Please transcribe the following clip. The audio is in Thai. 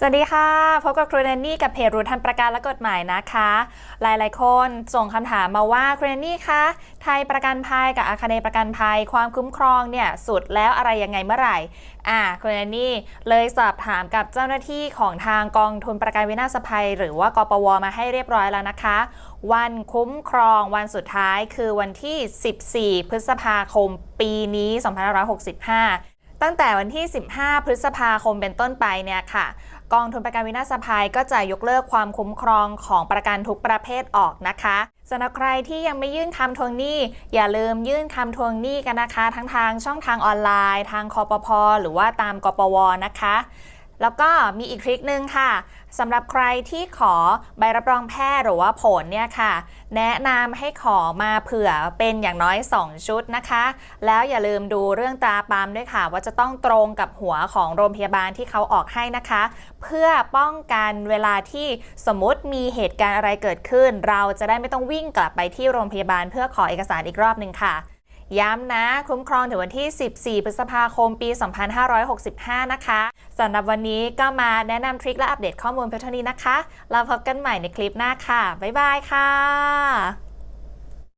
สวัสดีค่ะ พบกับครูแนนนี่กับเพจรู้ทันประกันและกฎหมายนะคะ หลายๆ คนส่งคำถามมาว่าครูแนนนี่คะไทยประกันภัยกับอาคเนประกันภัย ความคุ้มครองเนี่ยสุดแล้วอะไรยังไงเมื่อไหร่อ่าครูแนนนี่เลยสอบถามกับเจ้าหน้าที่ของทางกองทุนประกันวินาศภัย หรือว่ากปวมาให้เรียบร้อยแล้วนะคะ วันคุ้มครองวันสุดท้ายคือวันที่ 14 พฤษภาคม ปีนี้ 2565 ตั้งแต่วันที่ 15 พฤษภาคมเป็นต้นไปเนี่ยค่ะ กองทุนประกันวินาศภัยก็จะยกเลิกความคุ้มครองของประกันทุกประเภทออกนะคะสำหรับใครที่ยังไม่ยื่นคำทวงหนี้ อย่าลืมยื่นคำทวงหนี้กันนะคะ ทั้งทางช่องทางออนไลน์ ทางคอปพหรือว่าตามกปวนะคะ แล้วก็มีอีกทริคนึงค่ะสำหรับใครที่ขอใบรับรองแพทย์หรือว่าผลเนี่ยค่ะ แนะนำให้ขอมาเผื่อเป็นอย่างน้อย 2 ชุดนะคะ แล้วอย่าลืมดูเรื่องตาปั๊มด้วยค่ะ ว่าจะต้องตรงกับหัวของโรงพยาบาลที่เขาออกให้นะคะ เพื่อป้องกันเวลาที่สมมติมีเหตุการณ์อะไรเกิดขึ้น เราจะได้ไม่ต้องวิ่งกลับไปที่โรงพยาบาล เพื่อขอเอกสารอีกรอบหนึ่งค่ะ ย้ำนะ คุ้มครองถึงวันที่ 14 พฤษภาคมปี 2565 นะคะสำหรับวันนี้ก็มาแนะนำทริคและอัปเดตข้อมูลเพียงเท่านี้นะคะ เราพบกันใหม่ในคลิปหน้าค่ะ บ๊ายบายค่ะ